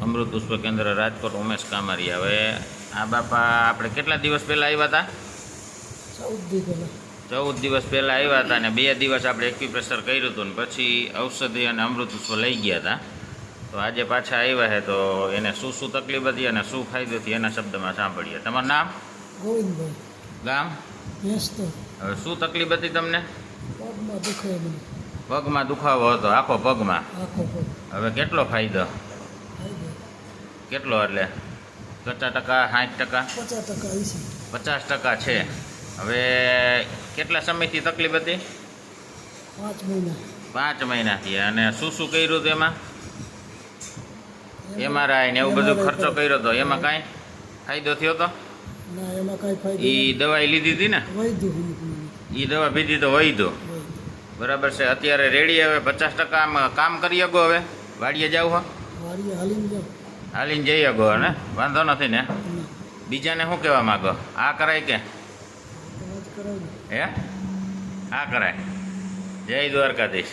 અમૃત પુષ્પ કેન્દ્ર રાજકોટ ઉમેશ કામારી હવે આ બાપા આપણે કેટલા દિવસ પહેલાં આવ્યા હતા? ચૌદ દી ચૌદ દિવસ પહેલાં આવ્યા હતા અને બે દિવસ આપણે એક્યુપ્રેશર કર્યું હતું ને પછી ઔષધિ અને અમૃત પુષ્પ લઈ ગયા હતા. તો આજે પાછા આવ્યા છે તો એને શું શું તકલીફ હતી અને શું ફાયદો હતી એના શબ્દમાં સાંભળીએ. તમારું નામ? ગોવિંદભાઈ. ગામ? હવે શું તકલીફ હતી તમને? પગમાં દુખાવો હતો આખો પગમાં? હવે કેટલો ફાયદો? કેટલો એટલે? પચાસ ટકા સાઠ ટકા? પચાસ ટકા છે. પચાસ ટકા છે. હવે કેટલા સમયથી તકલીફ હતી? પાંચ મહિના. પાંચ મહિનાથી. અને શું શું કર્યું હતું એમાં? એમઆરઆઈ ને એવું બધું ખર્ચો કર્યો હતો એમાં કાંઈ ફાયદો થયો હતો એ દવાઈ લીધી હતી ને? એ દવા પીધી તો વૈધો બરાબર છે. અત્યારે રેડી હવે. પચાસ ટકા કામ કરી શકો હવે? વાડીએ જાવ હા? વાડીએ હાલીને જાઓ. હાલીને જઈ અગો ને? વાંધો નથી ને. બીજાને શું કહેવા માગો? આ કરાય કે? હે? આ કરાય. જય દ્વારકાધીશ.